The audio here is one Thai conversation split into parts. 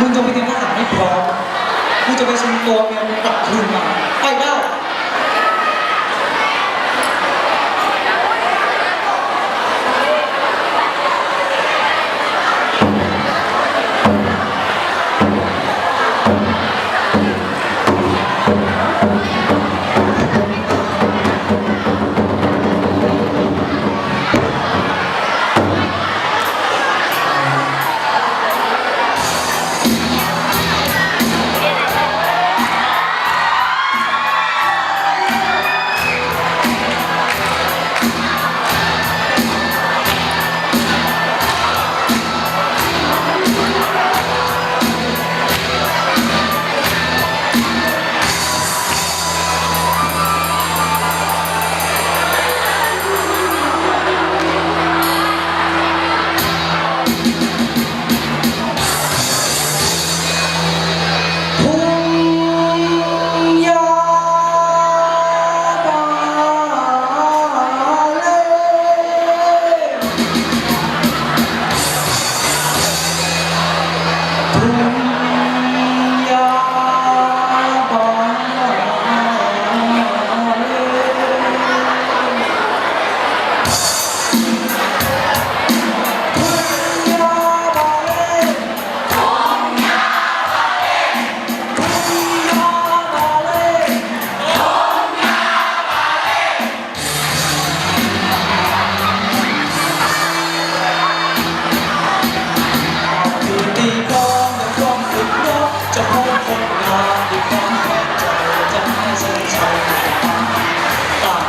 มึงจะไปเตรียมทหารให้พร้อมมึงจะไปชิงตัวเมียมึงกลับคืนมา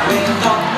Vem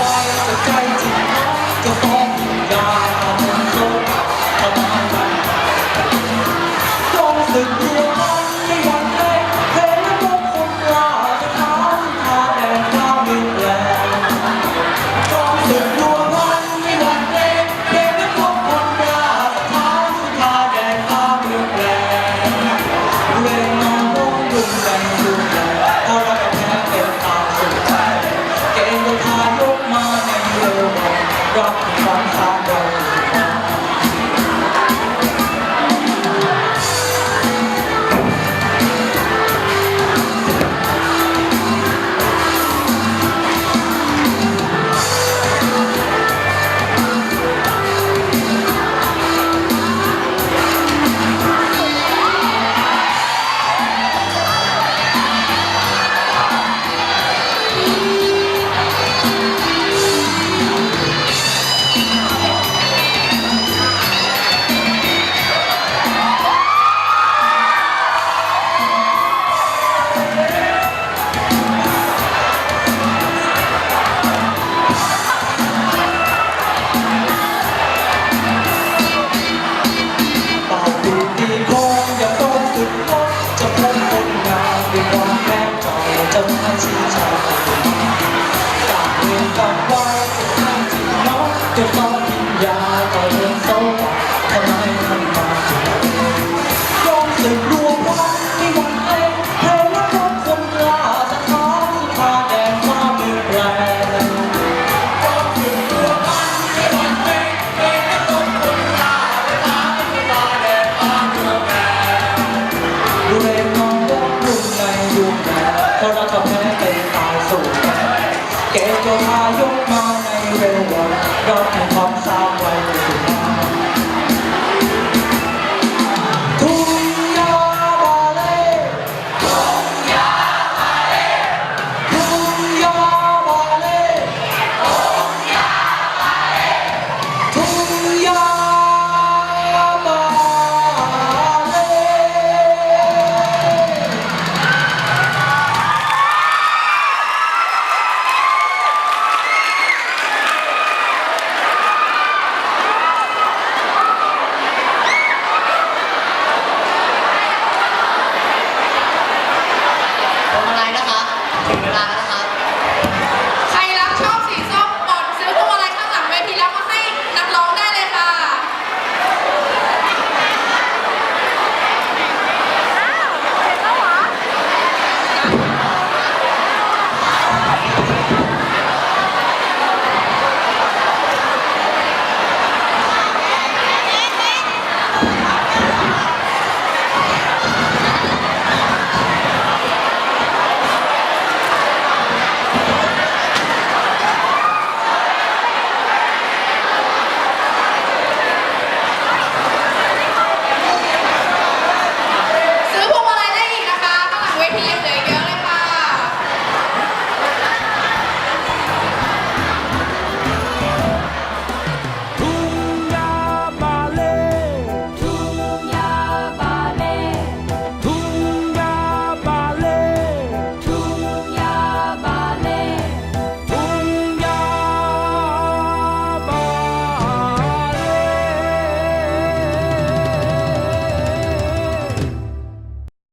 ก็แพ้เป็นตายสูงเกก็พายกมาในเร็ววันรอบที่พอ